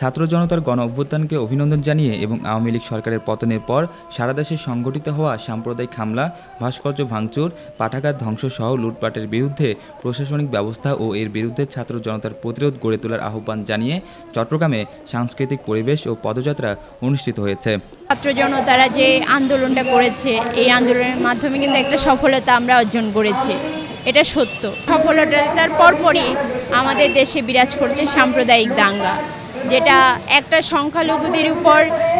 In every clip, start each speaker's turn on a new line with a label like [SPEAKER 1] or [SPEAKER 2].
[SPEAKER 1] ছাত্র জনতার গণ অভ্যুত্থানকে অভিনন্দন জানিয়ে এবং আওয়ামী লীগ সরকারের পতনের পর সারা দেশে সংগঠিত হওয়া সাম্প্রদায়িক হামলা, ভাস্কর্য ভাঙচুর পাঠাঘাত ধ্বংস সহ লুটপাটের বিরুদ্ধে প্রশাসনিক ব্যবস্থা ও এর বিরুদ্ধে ছাত্র জনতার প্রতিরোধ গড়ে তোলার আহ্বান জানিয়ে চট্টগ্রামে সাংস্কৃতিক পরিবেশ ও পদযাত্রা অনুষ্ঠিত হয়েছে।
[SPEAKER 2] ছাত্র জনতারা যে আন্দোলনটা করেছে, এই আন্দোলনের মাধ্যমে কিন্তু একটা সফলতা আমরা অর্জন করেছি। এটা সত্য। সফলতার পরপরই আমাদের দেশে বিরাজ করছে সাম্প্রদায়িক দাঙ্গা। যেটা একটা সংখ্যালঘুদের উপর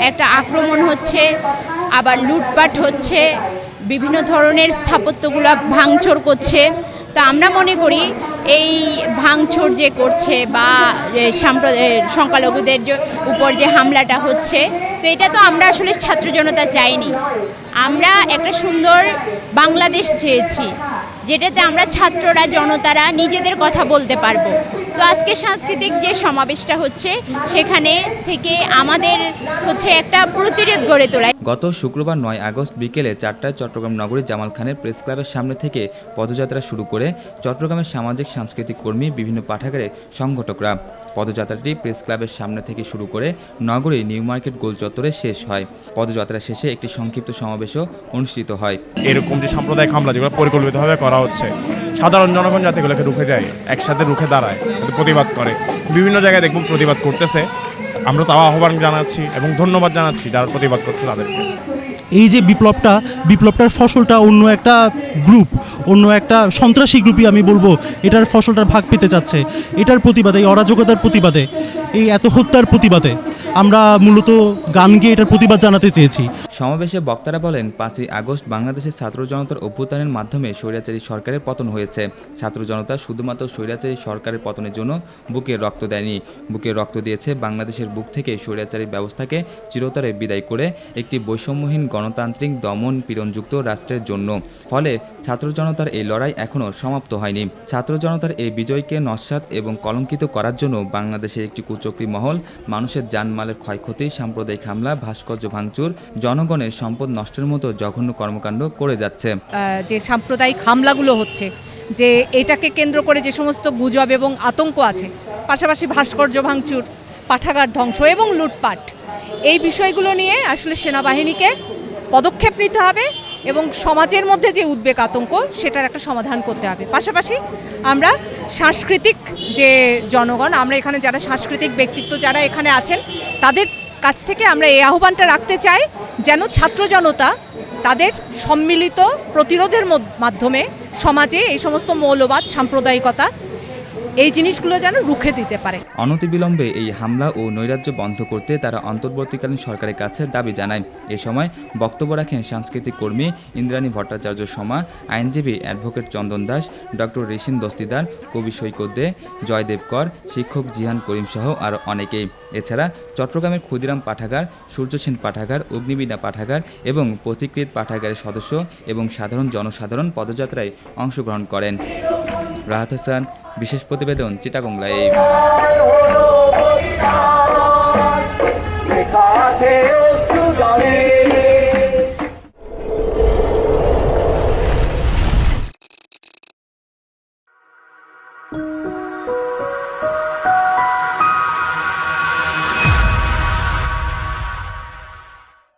[SPEAKER 2] একটা আক্রমণ হচ্ছে, আবার লুটপাট হচ্ছে, বিভিন্ন ধরনের স্থাপত্যগুলো ভাঙচুর করছে। তো আমরা মনে করি এই ভাঙচুর যে করছে বা সংখ্যালঘুদের উপর যে হামলাটা হচ্ছে, তো এটা তো আমরা আসলে ছাত্র জনতা চাইনি। আমরা একটা সুন্দর বাংলাদেশ চেয়েছি, যেটাতে আমরা ছাত্ররা, জনতারা নিজেদের কথা বলতে পারব। তো আজকে সাংস্কৃতিক যে সমাবেশটা হচ্ছে সেখানে থেকে আমাদের হচ্ছে একটা প্রতিরোধ গড়ে তোলা
[SPEAKER 1] গত শুক্রবার নয় আগস্ট বিকেলে চারটায় চট্টগ্রাম নগরী জামাল খানের প্রেস ক্লাবের সামনে থেকে পদযাত্রা শুরু করে চট্টগ্রামের সামাজিক সাংস্কৃতিক কর্মী বিভিন্ন পাঠাগারে সংগঠকরা। পদযাত্রাটি প্রেস ক্লাবের সামনে থেকে শুরু করে নগরীর নিউ মার্কেট গোল চত্বরে শেষ হয়। পদযাত্রা শেষে একটি সংক্ষিপ্ত সমাবেশও অনুষ্ঠিত হয়।
[SPEAKER 3] এরকম যে সাম্প্রদায়িক হামলা যেগুলো পরিকল্পিতভাবে করা হচ্ছে সাধারণ জনগণ যাতে এগুলোকে রুখে দেয়, একসাথে রুখে দাঁড়ায় প্রতিবাদ করে। বিভিন্ন জায়গায় দেখব প্রতিবাদ করতেছে। আমরা তাও আহ্বান জানাচ্ছি এবং ধন্যবাদ জানাচ্ছি যারা প্রতিবাদ করছে তাদেরকে।
[SPEAKER 4] এই যে বিপ্লবটা, বিপ্লবটার ফসলটা অন্য একটা গ্রুপ অন্য একটা সন্ত্রাসী গ্রুপই আমি বলব, এটার ফসলটার ভাগ পেতে চাচ্ছে। এটার প্রতিবাদে, এই অরাজকতার প্রতিবাদে, এই এত হত্যার প্রতিবাদে। আমরা মূলত গান গেয়ে এটার প্রতিবাদ জানাতে চেয়েছি।
[SPEAKER 1] সমাবেশে বক্তারা বলেন, পাঁচই আগস্ট বাংলাদেশের ছাত্র জনতার অভ্যুত্থানের মাধ্যমে স্বৈরাচারী সরকারের পতন হয়েছে। ছাত্র জনতা শুধুমাত্র স্বৈরাচারী সরকারের পতনের জন্য বুকে রক্ত দেয়নি। বুকে রক্ত দিয়েছে বাংলাদেশের বুক থেকে স্বৈরাচারী ব্যবস্থাকে চিরতরে বিদায় করে একটি বৈষম্যহীন গণতান্ত্রিক দমন পীড়নযুক্ত রাষ্ট্রের জন্য। ফলে ছাত্র জনতার এই লড়াই এখনও সমাপ্ত হয়নি। ছাত্র জনতার এই বিজয়কে নস্বাত এবং কলঙ্কিত করার জন্য বাংলাদেশের একটি কুচক্রী মহল মানুষের জানমালের ক্ষয়ক্ষতি, সাম্প্রদায়িক হামলা, ভাস্কর্য ভাঙচুর, জনগণের সম্পদ নষ্টের মতো জঘন্য কর্মকাণ্ড করে যাচ্ছে।
[SPEAKER 5] যে সাম্প্রদায়িক হামলাগুলো হচ্ছে, যে এটাকে কেন্দ্র করে যে সমস্ত গুজব এবং আতঙ্ক আছে, পাশাপাশি ভাস্কর্য ভাঙচুর, পাঠাগার ধ্বংস এবং লুটপাট, এই বিষয়গুলো নিয়ে আসলে সেনাবাহিনীকে পদক্ষেপ নিতে হবে। এবং সমাজের মধ্যে যে উদ্বেগ আতঙ্ক, সেটার একটা সমাধান করতে হবে। পাশাপাশি আমরা সাংস্কৃতিক যে জনগণ, আমরা এখানে যারা সাংস্কৃতিক ব্যক্তিত্ব যারা এখানে আছেন, তাদের কাছ থেকে আমরা এই আহ্বানটা রাখতে চাই যেন ছাত্র জনতা তাদের সম্মিলিত প্রতিরোধের মাধ্যমে সমাজে এই সমস্ত মৌলবাদ, সাম্প্রদায়িকতা এই জিনিসগুলো যেন রুখে দিতে পারে।
[SPEAKER 1] অনতিবিলম্বে এই হামলা ও নৈরাজ্য বন্ধ করতে তারা অন্তর্বর্তীকালীন সরকারের কাছে দাবি জানায়। এ সময় বক্তব্য রাখেন সাংস্কৃতিক কর্মী ইন্দ্রাণী ভট্টাচার্য সমা আইনজীবী অ্যাডভোকেট চন্দন দাস, ডক্টর ঋষিন দস্তিদার, কবি সৈকত দে, জয়দেব কর, শিক্ষক জিহান করিম সহ আরও অনেকেই। এছাড়া চট্টগ্রামের ক্ষুদিরাম পাঠাগার, সূর্য সেন পাঠাগার, অগ্নিবীণা পাঠাগার এবং পথিকৃত পাঠাগারের সদস্য এবং সাধারণ জনসাধারণ পদযাত্রায় অংশগ্রহণ করেন। রাহাত হাসান বিশেষ প্রতিবেদন চিটাগং লাইভ।